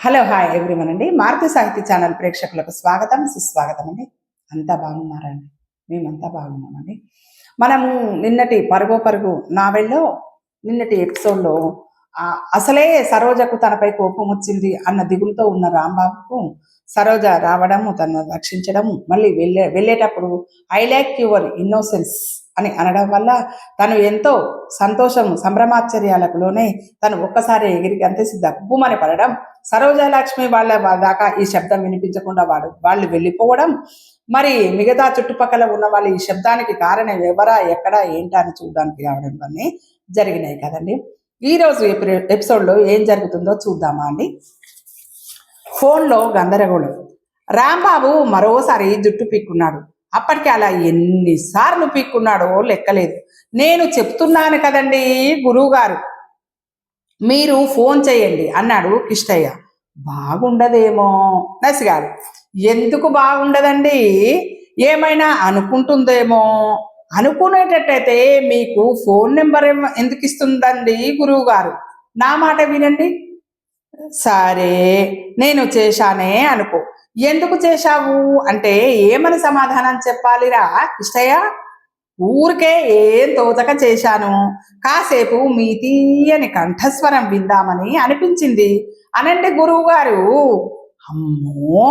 Hello hi everyone అండి. మారుతి సాహిత్య channel ప్రేక్షకులకు స్వాగతం సుస్వాగతం అండి. అంతా బాగున్నారండి మేమంతా బాగున్నామండి. మనము నిన్నటి పరుగు పరుగు నావెల్లో నిన్నటి ఎపిసోడ్లో అసలే సరోజకు తనపై కోపం వచ్చింది అన్న దిగులుతో ఉన్న రాంబాబుకు సరోజ రావడము తనను రక్షించడము మళ్ళీ వెళ్ళే వెళ్ళేటప్పుడు ఐ లైక్ యువర్ ఇన్నోసెన్స్ అని అనడం వల్ల తను ఎంతో సంతోషం సంభ్రమాశ్చర్యాలకు లోనే తను ఒక్కసారి ఎగిరి గంతేసి దబ్బుమని పడడం సరోజలక్ష్మి వాళ్ళ దాకా ఈ శబ్దం వినిపించకుండా వాడు వాళ్ళు వెళ్ళిపోవడం మరి మిగతా చుట్టుపక్కల ఉన్న వాళ్ళు ఈ శబ్దానికి కారణం ఎవరా ఎక్కడ ఏంటా అని చూడడానికి రావడం అన్నీ జరిగినాయి కదండి. ఈరోజు ఎపిసోడ్లో ఏం జరుగుతుందో చూద్దామా అండి. ఫోన్లో గందరగోళం. రాంబాబు మరోసారి జుట్టు పీక్కున్నాడు. అప్పటికి అలా ఎన్నిసార్లు పీక్కున్నాడో లెక్కలేదు. నేను చెప్తున్నాను కదండి గురువుగారు. మీరు ఫోన్ చేయండి అన్నాడు కిష్టయ్య. బాగుండదేమో నసిగాడు ఎందుకు బాగుండదండి? ఏమైనా అనుకుంటుందేమో? అనుకునేటట్టయితే మీకు ఫోన్ నెంబర్ ఎందుకు ఇస్తుందండి గురువు గారు నా మాట వినండి. సరే నేను చేశానే అనుకో. ఎందుకు చేశావు? అంటే ఏమని సమాధానం చెప్పాలిరా ఇష్టయ్య ఊరికే ఏం తోచక చేశాను. కాసేపు మీ తీయని కంఠస్వరం విందామని అనిపించింది. అనండి గురువు గారు అమ్మో!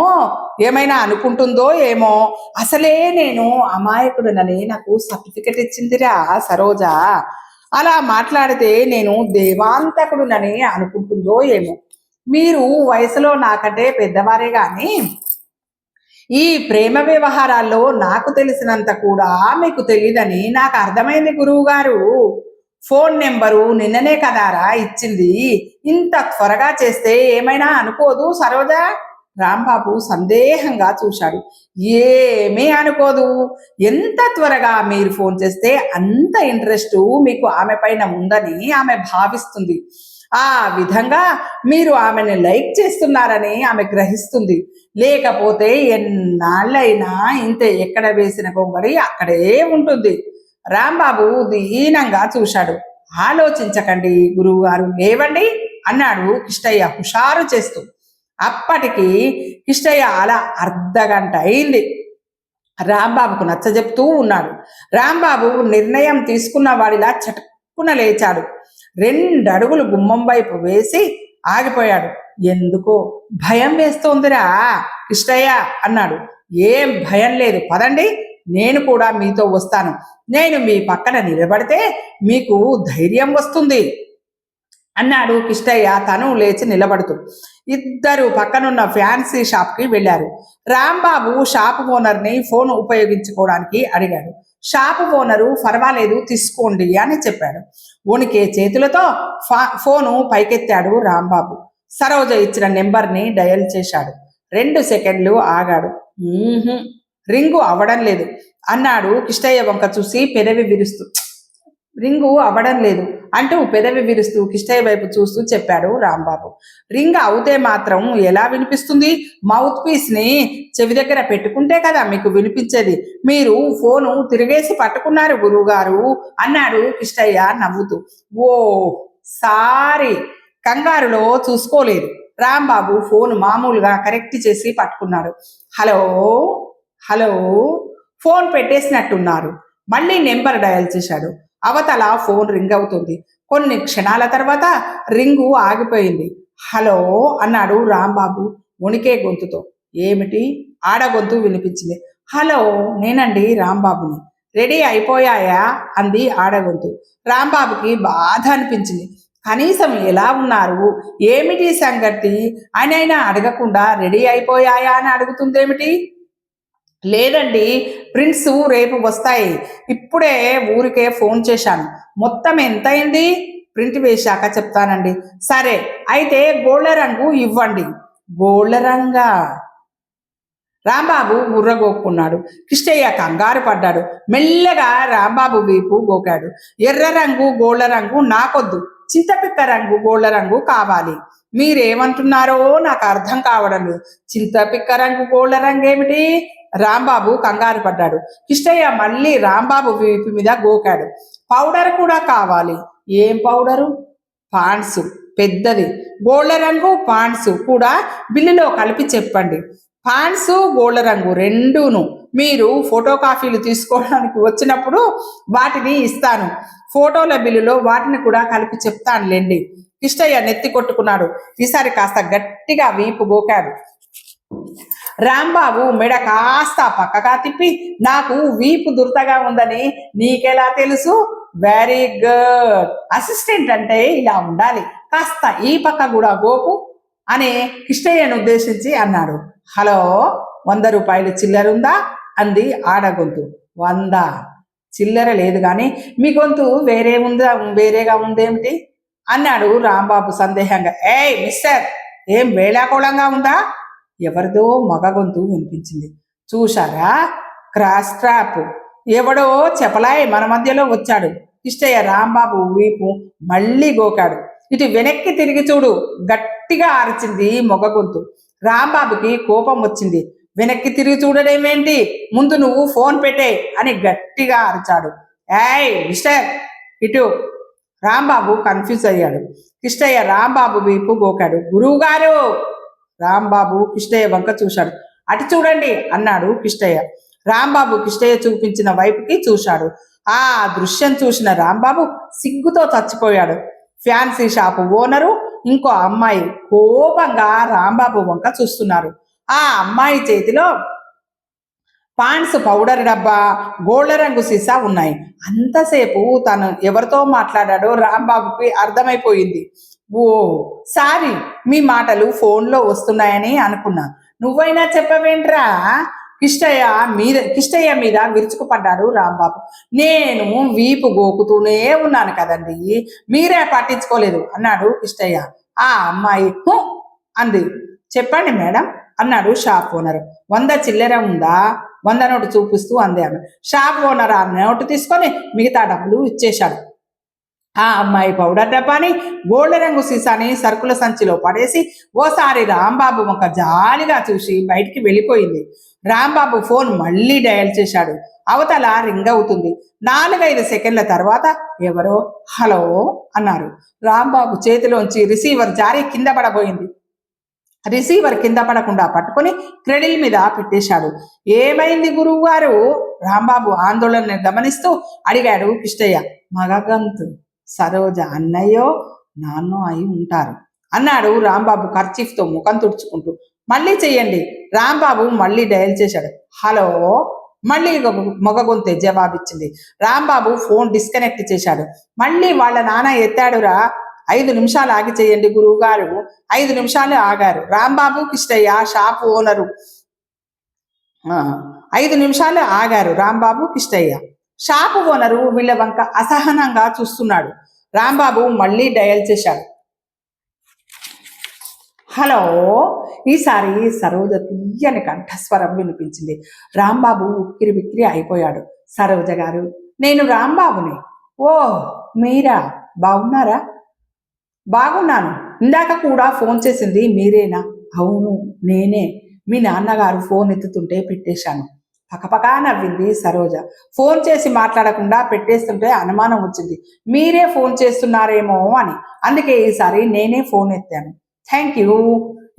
ఏమైనా అనుకుంటుందో ఏమో? అసలే నేను అమాయకుడునని నాకు సర్టిఫికెట్ ఇచ్చిందిరా సరోజా. అలా మాట్లాడితే నేను దేవాంతకుడునని అనుకుంటుందో ఏమో? మీరు వయసులో నాకంటే పెద్దవారే గాని ఈ ప్రేమ వ్యవహారాల్లో నాకు తెలిసినంత కూడా మీకు తెలియదని నాకు అర్థమైంది గురువు గారు ఫోన్ నెంబరు నిన్ననే కదారా ఇచ్చింది. ఇంత త్వరగా చేస్తే ఏమైనా అనుకోదు సరోజా? రాంబాబు సందేహంగా చూశాడు. ఏమీ అనుకోదు. ఎంత త్వరగా మీరు ఫోన్ చేస్తే అంత ఇంట్రెస్ట్ మీకు ఆమె పైన ఉందని ఆమె భావిస్తుంది. ఆ విధంగా మీరు ఆమెను లైక్ చేస్తున్నారని ఆమె గ్రహిస్తుంది. లేకపోతే ఎన్నాళ్ళైనా ఇంతే ఎక్కడ వేసిన గొంగడి అక్కడే ఉంటుంది. రాంబాబు దీనంగా చూశాడు. ఆలోచించకండి గురువు గారు లేవండి? అన్నాడు కిష్టయ్య హుషారు చేస్తూ. అప్పటికి కిష్టయ్య అలా అర్ధగంట అయింది. రాంబాబుకు నచ్చజెప్తూ ఉన్నాడు. రాంబాబు నిర్ణయం తీసుకున్న వాడిలా చటుక్కున లేచాడు. రెండు అడుగులు గుమ్మం వైపు వేసి ఆగిపోయాడు. ఎందుకో భయం వేస్తోందిరా ఇష్టయ్య అన్నాడు. ఏం భయం లేదు. పదండి. నేను కూడా మీతో వస్తాను. నేను మీ పక్కన నిలబడితే మీకు ధైర్యం వస్తుంది. అన్నాడు కిష్టయ్య. తను లేచి నిలబడుతూ ఇద్దరు పక్కనున్న ఫ్యాన్సీ షాప్కి వెళ్ళారు. రాంబాబు షాప్ ఓనర్ని ఫోన్ ఉపయోగించుకోవడానికి అడిగాడు. షాపు ఓనరు పర్వాలేదు తీసుకోండి అని చెప్పాడు. ఉనికి చేతులతో ఫోను పైకెత్తాడు రాంబాబు. సరోజ ఇచ్చిన నెంబర్ని డయల్ చేశాడు. రెండు సెకండ్లు ఆగాడు. రింగు అవ్వడం లేదు అన్నాడు కిష్టయ్య వంక చూసి పెదవి విరుస్తూ. రింగు అవ్వడం లేదు అంటూ పెదవి విరుస్తూ కిష్టయ్య వైపు చూస్తూ చెప్పాడు రాంబాబు. రింగ్ అవుతే మాత్రం ఎలా వినిపిస్తుంది? మౌత్ పీస్ని చెవి దగ్గర పెట్టుకుంటే కదా మీకు వినిపించేది. మీరు ఫోను తిరిగేసి పట్టుకున్నారు గురువుగారు అన్నాడు కిష్టయ్య నవ్వుతూ. Oh sorry. కంగారులో చూసుకోలేదు. రాంబాబు ఫోన్ మామూలుగా కరెక్ట్ చేసి పట్టుకున్నాడు. Hello hello. ఫోన్ పెట్టేసినట్టున్నారు. మళ్ళీ నెంబర్ డయల్ చేశాడు. అవతల ఫోన్ రింగ్ అవుతుంది. కొన్ని క్షణాల తర్వాత రింగు ఆగిపోయింది. హలో అన్నాడు రాంబాబు ఉనికే గొంతుతో. ఏమిటి? ఆడ గొంతు వినిపించింది. హలో నేనండి రాంబాబుని. రెడీ అయిపోయాయా? అంది ఆడ గొంతు. రాంబాబుకి బాధ అనిపించింది. కనీసం ఎలా ఉన్నారు? ఏమిటి సంగతి? అని అయినా అడగకుండా రెడీ అయిపోయాయా అని అడుగుతుందేమిటి? లేదండి ప్రింట్స్ రేపు వస్తాయి. ఇప్పుడే ఊరికే ఫోన్ చేశాను. మొత్తం ఎంతైంది? ప్రింట్ వేశాక చెప్తానండి. సరే అయితే గోళ్ళ రంగు ఇవ్వండి. గోళ్ళ రంగా? రాంబాబు బుర్రగోక్కున్నాడు కృష్ణయ్య కంగారు పడ్డాడు. మెల్లగా రాంబాబు వీపు గోకాడు. ఎర్ర రంగు గోళ్ళ రంగు నాకొద్దు. చింతపిక్క రంగు గోళ్ళ రంగు కావాలి. మీరేమంటున్నారో నాకు అర్థం కావడం లేదు చింతపిక్క రంగు గోళ్ళ రంగు ఏమిటి రాంబాబు కంగారు పడ్డాడు. కిష్టయ్య మళ్ళీ రాంబాబు వీపు మీద గోకాడు. పౌడర్ కూడా కావాలి. ఏం పౌడరు? పాండ్స్ పెద్దది. గోల్డ్ రంగు పాండ్స్ కూడా బిల్లులో కలిపి చెప్పండి. పాండ్స్ గోల్డ్ రంగు రెండును. మీరు ఫోటో కాపీలు తీసుకోవడానికి వచ్చినప్పుడు వాటిని ఇస్తాను. ఫోటోల బిల్లులో వాటిని కూడా కలిపి చెప్తానులేండి. కిష్టయ్య నెత్తి కొట్టుకున్నాడు. ఈసారి కాస్త గట్టిగా వీపు గోకాడు. రాంబాబు మెడ కాస్త పక్కగా తిప్పి నాకు వీపు దురతగా ఉందని నీకెలా తెలుసు? వెరీ గుడ్ అసిస్టెంట్ అంటే ఇలా ఉండాలి. కాస్త ఈ పక్క కూడా గోపు అని కిష్టయ్యను ఉద్దేశించి అన్నాడు. హలో వంద రూపాయలు చిల్లరుందా అంది ఆడ గొంతు. వంద. చిల్లర లేదు కానీ మీ గొంతు వేరే ఉందా వేరేగా ఉందేమిటి? అన్నాడు రాంబాబు సందేహంగా. ఏయ్ మిస్టర్ ఏం వేళాకోళంగా ఉందా? ఎవరిదో మగ గొంతు వినిపించింది. చూశారా? Cross trap. ఎవడో చెప్పలాయ్ మన మధ్యలో వచ్చాడు. కిష్టయ్య రాంబాబు వీపు మళ్ళీ గోకాడు. ఇటు వెనక్కి తిరిగి చూడు. గట్టిగా అరిచింది మొగ గొంతు. రాంబాబుకి కోపం వచ్చింది. వెనక్కి తిరిగి చూడడమేంటి ముందు నువ్వు ఫోన్ పెట్టే అని గట్టిగా అరిచాడు. ఏయ్ మిస్టర్. ఇటు. రాంబాబు కన్ఫ్యూజ్ అయ్యాడు. కిష్టయ్య రాంబాబు వీపు గోకాడు. గురువుగారు! రాంబాబు కిష్టయ్య వంక చూశాడు. అటు చూడండి అన్నాడు కిష్టయ్య. రాంబాబు కిష్టయ్య చూపించిన వైపుకి చూశాడు. ఆ దృశ్యం చూసిన రాంబాబు సిగ్గుతో చచ్చిపోయాడు. ఫ్యాన్సీ షాపు ఓనరు ఇంకో అమ్మాయి కోపంగా రాంబాబు వంక చూస్తున్నారు. ఆ అమ్మాయి చేతిలో పాండ్స్ పౌడర్ డబ్బా గోల్డ్ రంగు సీసా ఉన్నాయి. అంతసేపు తను ఎవరితో మాట్లాడాడో రాంబాబుకి అర్థమైపోయింది. ఓ సారీ మీ మాటలు ఫోన్లో వస్తున్నాయని అనుకున్నా. నువ్వైనా చెప్పవేంట్రా? కిష్టయ్య మీద కిష్టయ్య మీద విరుచుకుపడ్డాడు రాంబాబు. నేను వీపు గోకుతూనే ఉన్నాను కదండి. మీరే పట్టించుకోలేదు అన్నాడు కిష్టయ్య. ఆ అమ్మాయి అంది. చెప్పండి మేడం అన్నాడు షాప్ ఓనర్. వంద చిల్లర ఉందా? వంద నోటు చూపిస్తూ అంది ఆమె. షాప్ ఓనర్ ఆ నోటు తీసుకొని మిగతా డబ్బులు ఇచ్చేశాడు. ఆ అమ్మాయి పౌడర్ డబ్బాని గోల్డ్ రంగు సీసాని సరుకుల సంచిలో పడేసి ఓసారి రాంబాబు ఒక జాలిగా చూసి బయటికి వెళ్ళిపోయింది. రాంబాబు ఫోన్ మళ్ళీ డయల్ చేశాడు. అవతల రింగ్ అవుతుంది. నాలుగైదు సెకండ్ల తర్వాత ఎవరో హలో అన్నారు. రాంబాబు చేతిలోంచి రిసీవర్ జారి కింద పడబోయింది. రిసీవర్ కింద పడకుండా పట్టుకొని క్రెడిల్ మీద పెట్టేశాడు. ఏమైంది గురువు గారు రాంబాబు ఆందోళనని గమనిస్తూ అడిగాడు కిష్టయ్య. మగగంతు సరోజ అన్నయ్యో నాన్నో అయి ఉంటారు. అన్నాడు రాంబాబు ఖర్చీఫ్తో ముఖం తుడుచుకుంటూ. మళ్ళీ చెయ్యండి. రాంబాబు మళ్ళీ డయల్ చేశాడు. హలో? మళ్ళీ మొగ గొంతే జవాబిచ్చింది. రాంబాబు ఫోన్ డిస్కనెక్ట్ చేశాడు. మళ్ళీ వాళ్ళ నాన్న ఎత్తాడురా. ఐదు నిమిషాలు ఆగి చేయండి గురువు గారు ఐదు నిమిషాలు ఆగారు. Rambabu Kishtayya shop owner. ఐదు నిమిషాలు ఆగారు. రాంబాబు కిష్టయ్య. షాపు ఓనరు వీళ్ళ వంక అసహనంగా చూస్తున్నాడు. రాంబాబు మళ్ళీ డయల్ చేశాడు. హలో ఈసారి సరోజ తీయని కంఠస్వరం వినిపించింది. రాంబాబు ఉక్కిరి బిక్కిరి అయిపోయాడు. సరోజ గారు నేను రాంబాబుని. ఓ మీరా? బాగున్నారా? బాగున్నాను. ఇందాక కూడా ఫోన్ చేసింది మీరేనా? అవును నేనే. మీ నాన్నగారు ఫోన్ ఎత్తుతుంటే పెట్టేశాను. పకపకా నవ్వింది సరోజ. ఫోన్ చేసి మాట్లాడకుండా పెట్టేస్తుంటే అనుమానం వచ్చింది. మీరే ఫోన్ చేస్తున్నారేమో అని. అందుకే ఈసారి నేనే ఫోన్ ఎత్తాను. Thank you.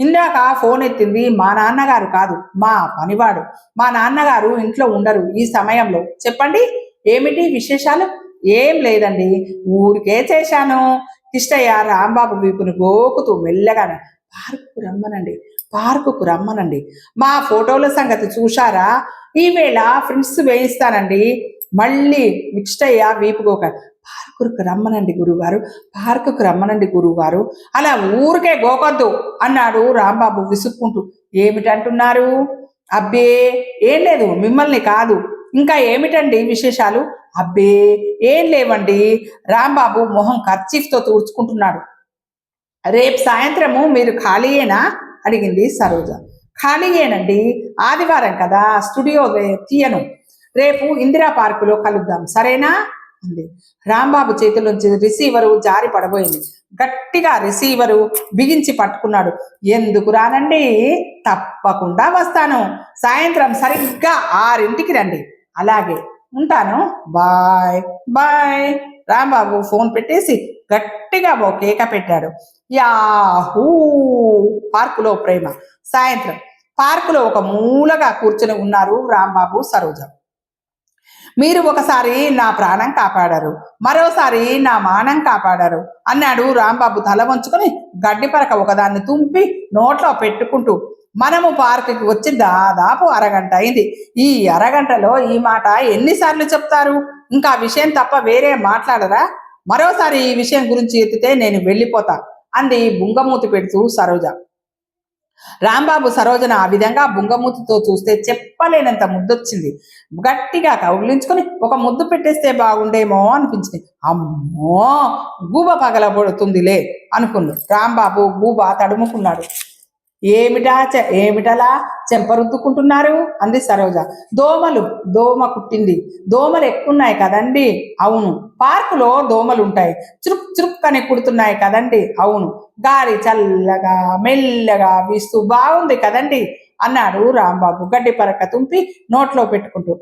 ఇందాక ఫోన్ ఎత్తింది మా నాన్నగారు కాదు మా పనివాడు. మా నాన్నగారు ఇంట్లో ఉండరు ఈ సమయంలో. చెప్పండి ఏమిటి విశేషాలు? ఏం లేదండి ఊరికే చేశాను. కిష్టయ్య రాంబాబు వీపును గోకుతూ మెల్లగానే పార్కు రమ్మనండి. పార్కుకు రమ్మనండి. మా ఫోటోల సంగతి చూశారా? ఈవేళ ఫ్రెండ్స్ వేయిస్తానండి. మళ్ళీ మిక్స్డ్ వీపు వీపుకోక. పార్కుకు రమ్మనండి గురువుగారు పార్కుకు రమ్మనండి గురువుగారు అలా ఊరికే గోకొద్దు అన్నాడు రాంబాబు విసుక్కుంటూ. ఏమిటంటున్నారు? అబ్బే ఏం లేదు మిమ్మల్ని కాదు. ఇంకా ఏమిటండి విశేషాలు? అబ్బే ఏం లేవండి. రాంబాబు మొహం ఖర్చీఫ్తో తుడుచుకుంటున్నాడు. రేపు సాయంత్రము మీరు ఖాళీయేనా? అడిగింది సరోజ. ఖాళీయేనండి ఆదివారం కదా స్టూడియో తీయను రేపు ఇందిరా పార్కులో కలుద్దాం సరేనా? అంది. రాంబాబు చేతిలోంచి రిసీవరు జారి పడబోయింది. గట్టిగా రిసీవరు బిగించి పట్టుకున్నాడు. ఎందుకు రానండి? తప్పకుండా వస్తాను. సాయంత్రం సరిగ్గా ఆరింటికి రండి. అలాగే ఉంటాను. బాయ్. బాయ్. రాంబాబు ఫోన్ పెట్టేసి గట్టిగా ఓ కేక పెట్టాడు. యాహూ! పార్కులో ప్రేమ. సాయంత్రం. పార్కులో ఒక మూలగా కూర్చుని ఉన్నారు రాంబాబు సరోజ. మీరు ఒకసారి నా ప్రాణం కాపాడారు. మరోసారి నా మానం కాపాడారు. అన్నాడు రాంబాబు తల వంచుకొని గడ్డి పరక ఒకదాన్ని తుంపి నోట్లో పెట్టుకుంటూ. మనము పార్కుకి వచ్చి దాదాపు అరగంట అయింది. ఈ అరగంటలో ఈ మాట ఎన్నిసార్లు చెప్తారు? ఇంకా విషయం తప్ప వేరే మాట్లాడరా? మరోసారి ఈ విషయం గురించి ఎత్తితే నేను వెళ్ళిపోతాను అంది బుంగమూతి పెడుతూ సరోజ. రాంబాబు సరోజన ఆ విధంగా బుంగమూతితో చూస్తే చెప్పలేనంత ముద్దొచ్చింది. గట్టిగా కౌగిలించుకొని ఒక ముద్దు పెట్టేస్తే బాగుండేమో అనిపించింది. అమ్మో! గూబ పగలబడుతుందిలే అనుకుంది. రాంబాబు గూబ తడుముకున్నాడు. ఏమిటా చె- ఏమిటలా చెంపరుద్దుకుంటున్నారు? అంది సరోజ. దోమలు దోమ కుట్టింది. దోమలు ఎక్కున్నాయి కదండి? అవును. పార్కులో దోమలు ఉంటాయి చురుక్ చురుక్ అని కుడుతున్నాయి కదండి? అవును. గాలి చల్లగా మెల్లగా వీస్తూ బాగుంది కదండి? అన్నాడు రాంబాబు గడ్డి పరక తుంపి నోట్లో పెట్టుకుంటూ.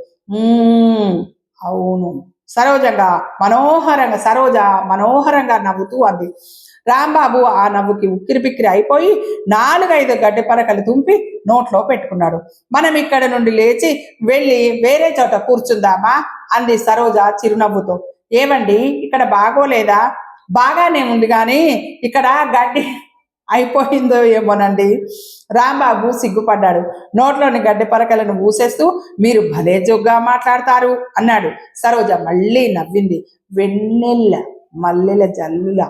అవును. సరోజంగా మనోహరంగా సరోజ మనోహరంగా నవ్వుతూ అంది. రాంబాబు ఆ నవ్వుకి ఉక్కిరి పిక్కిరి అయిపోయి నాలుగైదు గడ్డి పరకలు తుంపి నోట్లో పెట్టుకున్నాడు. మనం ఇక్కడ నుండి లేచి వెళ్ళి వేరే చోట కూర్చుందామా? అంది సరోజ చిరునవ్వుతో. ఏమండి ఇక్కడ బాగోలేదా? బాగానే ఉంది కానీ ఇక్కడ గడ్డి అయిపోయిందో ఏమోనండి. రాంబాబు సిగ్గుపడ్డాడు. నోట్లోని గడ్డి పరకలను ఊసేస్తూ మీరు భలే జోగ్గా మాట్లాడతారు అన్నాడు. సరోజ మళ్ళీ నవ్వింది. వెన్నెల్ల మల్లెల జల్లుల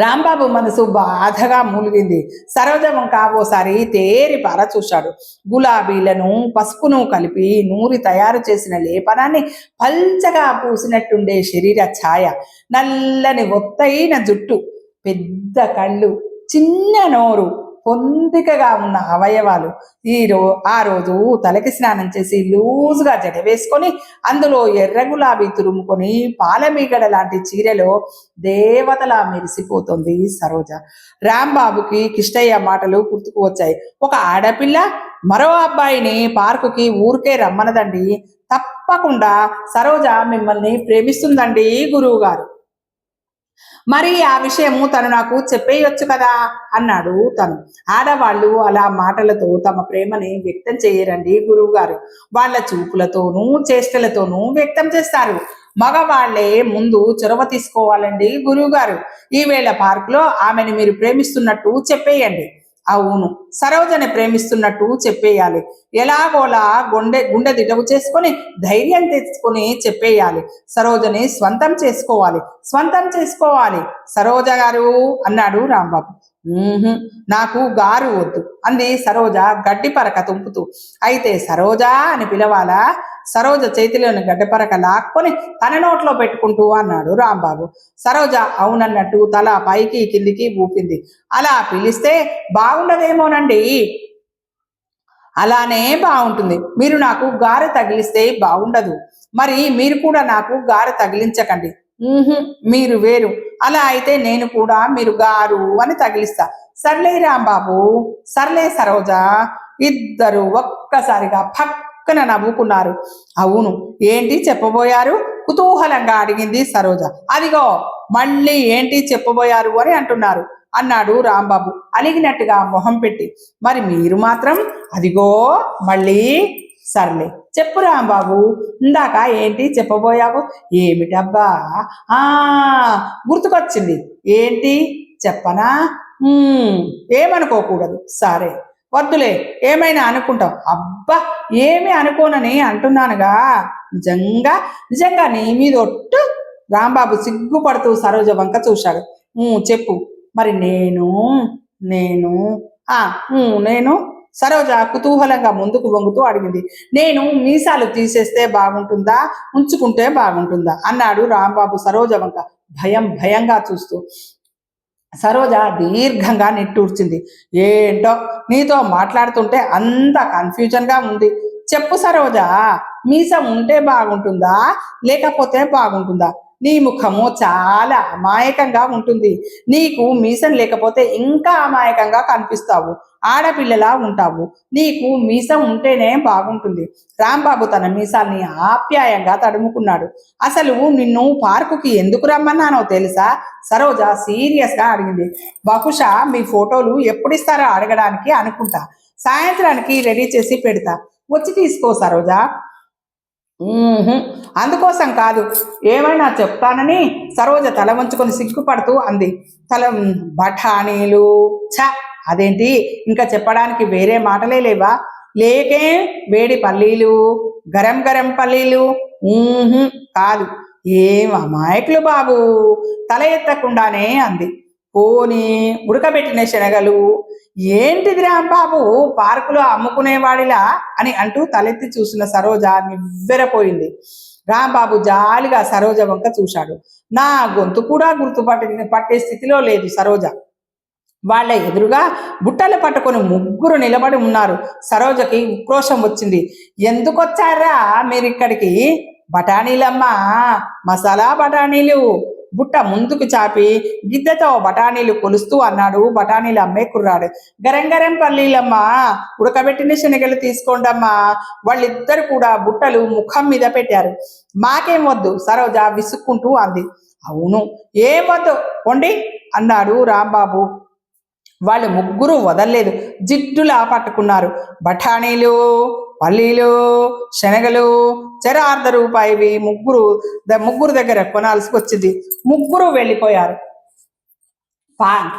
రాంబాబు మనసు బాధగా మూలిగింది. సరోజ కాబోసారి తేరి పార చూశాడు గులాబీలను పసుపును కలిపి నూరి తయారు చేసిన లేపనాన్ని పల్చగా పూసినట్టుండే శరీర ఛాయ. నల్లని ఒత్తైన జుట్టు పెద్ద కళ్ళు చిన్న నోరు పొందికగా ఉన్న అవయవాలు ఈ రో ఆ రోజు తలకి స్నానం చేసి లూజుగా జడ వేసుకొని అందులో ఎర్ర గులాబీ తురుముకొని పాలమీగడ లాంటి చీరలో దేవతలా మెరిసిపోతుంది సరోజ. రాంబాబుకి కిష్టయ్య మాటలు గుర్తుకు వచ్చాయి. ఒక ఆడపిల్ల మరో అబ్బాయిని పార్కుకి ఊరికే రమ్మనదండి. తప్పకుండా సరోజ మిమ్మల్ని ప్రేమిస్తుందండి గురువు గారు మరి ఆ విషయము తను నాకు చెప్పేయొచ్చు కదా అన్నాడు తను. ఆడవాళ్ళు అలా మాటలతో తమ ప్రేమని వ్యక్తం చేయరండి గురువు గారు వాళ్ళ చూపులతోనూ చేష్టలతోనూ వ్యక్తం చేస్తారు. మగవాళ్ళే ముందు చొరవ తీసుకోవాలండి గురువు గారు ఈవేళ పార్కులో ఆమెను మీరు ప్రేమిస్తున్నట్టు చెప్పేయండి. అవును. సరోజని ప్రేమిస్తున్నట్టు చెప్పేయాలి. ఎలాగోలా గుండె గుండె దిటవు చేసుకొని ధైర్యం తెచ్చుకొని చెప్పేయాలి. సరోజని స్వంతం చేసుకోవాలి. స్వంతం చేసుకోవాలి. సరోజ గారు అన్నాడు రాంబాబు. నాకు గారు వద్దు. అంది సరోజ గడ్డి పరక తుంపుతూ. అయితే సరోజా అని పిలవాలా సరోజ చేతిలోని గడ్డపరక లాక్కొని తన నోట్లో పెట్టుకుంటూ అన్నాడు రాంబాబు. సరోజ అవునన్నట్టు తల పైకి కిందికి ఊపింది. అలా పిలిస్తే బాగుండదేమోనండి? అలానే బాగుంటుంది. మీరు నాకు గారె తగిలిస్తే బాగుండదు. మరి మీరు కూడా నాకు గారె తగిలించకండి. మీరు వేరు. అలా అయితే నేను కూడా మీరు గారు అని తగిలిస్తా. సర్లే రాంబాబు సర్లే సరోజ ఇద్దరు ఒక్కసారిగా పక్కన నవ్వుకున్నారు. అవును ఏంటి చెప్పబోయారు? కుతూహలంగా అడిగింది సరోజ. అదిగో మళ్ళీ ఏంటి చెప్పబోయారు అని అంటున్నారు. అన్నాడు రాంబాబు అలిగినట్టుగా మొహం పెట్టి. మరి మీరు మాత్రం అదిగో మళ్ళీ సర్లే చెప్పు రాంబాబు. ఇందాక ఏంటి చెప్పబోయావు? ఏమిటబ్బా? ఆ గుర్తుకొచ్చింది. ఏంటి? చెప్పనా? ఏమనుకోకూడదు. సరే వద్దులే ఏమైనా అనుకుంటాం. అబ్బా ఏమి అనుకోనని అంటున్నానుగా. నిజంగా నిజంగా నీ మీద ఒట్టు? రాంబాబు సిగ్గుపడుతూ సరోజ వంక చూశాడు. చెప్పు. మరి నేను నేను ఆ నేను సరోజ కుతూహలంగా ముందుకు వంగుతూ అడిగింది. నేను మీసాలు తీసేస్తే బాగుంటుందా? ఉంచుకుంటే బాగుంటుందా? అన్నాడు రాంబాబు సరోజ వంక భయం భయంగా చూస్తూ. సరోజ దీర్ఘంగా నిట్టూర్చింది. ఏంటో? నీతో మాట్లాడుతుంటే అంత కన్ఫ్యూజన్గా ఉంది. చెప్పు సరోజ మీసం ఉంటే బాగుంటుందా? లేకపోతే బాగుంటుందా? నీ ముఖము చాలా అమాయకంగా ఉంటుంది. నీకు మీసం లేకపోతే ఇంకా అమాయకంగా కనిపిస్తావు. ఆడపిల్లలా ఉంటావు. నీకు మీసం ఉంటేనే బాగుంటుంది. రాంబాబు తన మీసాల్ని ఆప్యాయంగా తడుముకున్నాడు. అసలు నిన్ను పార్కుకి ఎందుకు రమ్మన్నానో తెలుసా? సరోజ సీరియస్గా అడిగింది. బహుశా మీ ఫోటోలు ఎప్పుడు ఇస్తారో అడగడానికి అనుకుంటా. సాయంత్రానికి రెడీ చేసి పెడతా. వచ్చి తీసుకో సరోజా. అందుకోసం కాదు ఏమైనా చెప్తానని సరోజ తల వంచుకొని సిగ్గుపడుతూ అంది. తల బఠానీలు ఛ అదేంటి? ఇంకా చెప్పడానికి వేరే మాటలే లేవా? లేకే వేడి పల్లీలు గరం గరం పల్లీలు కాదు. ఏం అమాయకులు బాబు? తల ఎత్తకుండానే అంది. పోనీ ఉడకబెట్టిన శనగలు ఏంటిది రాంబాబు పార్కులో అమ్ముకునేవాడిలా అని అంటూ తలెత్తి చూసిన సరోజ నివ్వెరపోయింది. రాంబాబు జాలిగా సరోజ వంక చూశాడు. నా గొంతు కూడా గుర్తుపట్ట పట్టే స్థితిలో లేదు సరోజ. వాళ్ళ ఎదురుగా బుట్టలు పట్టుకొని ముగ్గురు నిలబడి ఉన్నారు. సరోజకి ఉక్రోషం వచ్చింది. ఎందుకు మీరిక్కడికి? బఠానీలమ్మా మసాలా బఠానీలు బుట్ట ముందుకు చాపి గిద్దెతో బఠానీలు కొలుస్తూ అన్నాడు బఠానీలు అమ్మే కుర్రాడు. గరం గరం పల్లీలమ్మా ఉడకబెట్టిన శనగలు తీసుకోండమ్మా వాళ్ళిద్దరు కూడా బుట్టలు ముఖం మీద పెట్టారు. మాకేం వద్దు సరోజ విసుక్కుంటూ అంది. అవును ఏం వద్దు పొండి అన్నాడు రాంబాబు. వాళ్ళు ముగ్గురు వదల్లేదు. జిట్టులా పట్టుకున్నారు బఠానీలు పల్లీలు శనగలు చరార్ధ అర్ధ రూపాయివి ముగ్గురు ద- ముగ్గురు దగ్గర కొనాల్సి వచ్చింది. ముగ్గురు వెళ్ళిపోయారు. పా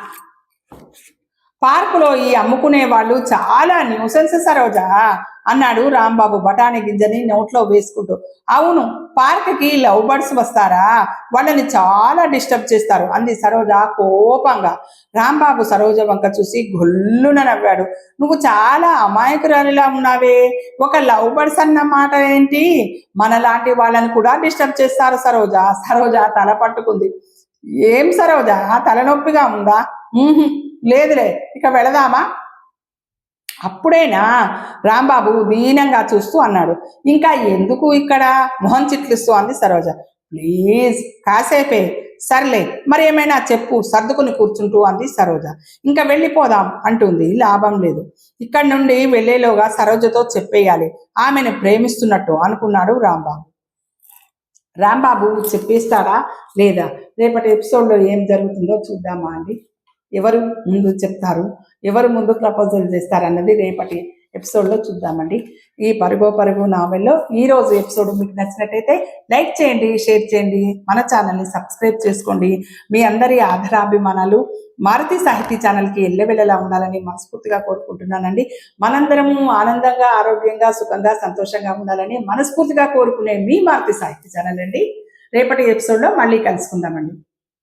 పార్కులో ఈ అమ్ముకునే వాళ్ళు చాలా న్యూసెన్స్ సరోజా అన్నాడు రాంబాబు బఠానీ గింజని నోట్లో వేసుకుంటూ. అవును పార్క్కి లవ్ బర్డ్స్ వస్తారా? వాళ్ళని చాలా డిస్టర్బ్ చేస్తారు అంది సరోజ కోపంగా. రాంబాబు సరోజ వంక చూసి గొల్లున నవ్వాడు. నువ్వు చాలా అమాయకురాలిలా ఉన్నావే. ఒక లవ్ బర్డ్స్ అన్న మాట ఏంటి? మనలాంటి వాళ్ళని కూడా డిస్టర్బ్ చేస్తారు సరోజ. సరోజ తల పట్టుకుంది. ఏం సరోజ? తలనొప్పిగా ఉందా? లేదులే ఇక వెళదామా? అప్పుడేనా? రాంబాబు దీనంగా చూస్తూ అన్నాడు. ఇంకా ఎందుకు ఇక్కడ మొహం చిట్లిస్తూ అంది సరోజ. ప్లీజ్ కాసేపే. సర్లే మరి ఏమైనా చెప్పు సర్దుకుని కూర్చుంటూ అంది సరోజ. ఇంకా వెళ్ళిపోదాం అంటుంది లాభం లేదు. ఇక్కడి నుండి వెళ్ళేలోగా సరోజతో చెప్పేయాలి. ఆమెను ప్రేమిస్తున్నట్టు అనుకున్నాడు రాంబాబు. రాంబాబు చెప్పేస్తారా? లేదా? రేపటి ఎపిసోడ్లో ఏం జరుగుతుందో చూద్దామా అండి. ఎవరు ముందు చెప్తారు ఎవరు ముందు ప్రపోజల్ చేస్తారు అన్నది రేపటి ఎపిసోడ్లో చూద్దామండి. ఈ పరుగో పరుగు నావెల్లో ఈ రోజు ఎపిసోడ్ మీకు నచ్చినట్టయితే లైక్ చేయండి షేర్ చేయండి మన ఛానల్ని సబ్స్క్రైబ్ చేసుకోండి. మీ అందరి ఆధారాభిమానాలు మారుతి సాహితీ ఛానల్కి ఎల్లవెళ్ళలా ఉండాలని మనస్ఫూర్తిగా కోరుకుంటున్నానండి. మనందరము ఆనందంగా ఆరోగ్యంగా సుఖంగా సంతోషంగా ఉండాలని మనస్ఫూర్తిగా కోరుకునే మీ మారుతి సాహితీ ఛానల్ అండి. రేపటి ఎపిసోడ్లో మళ్ళీ కలుసుకుందామండి.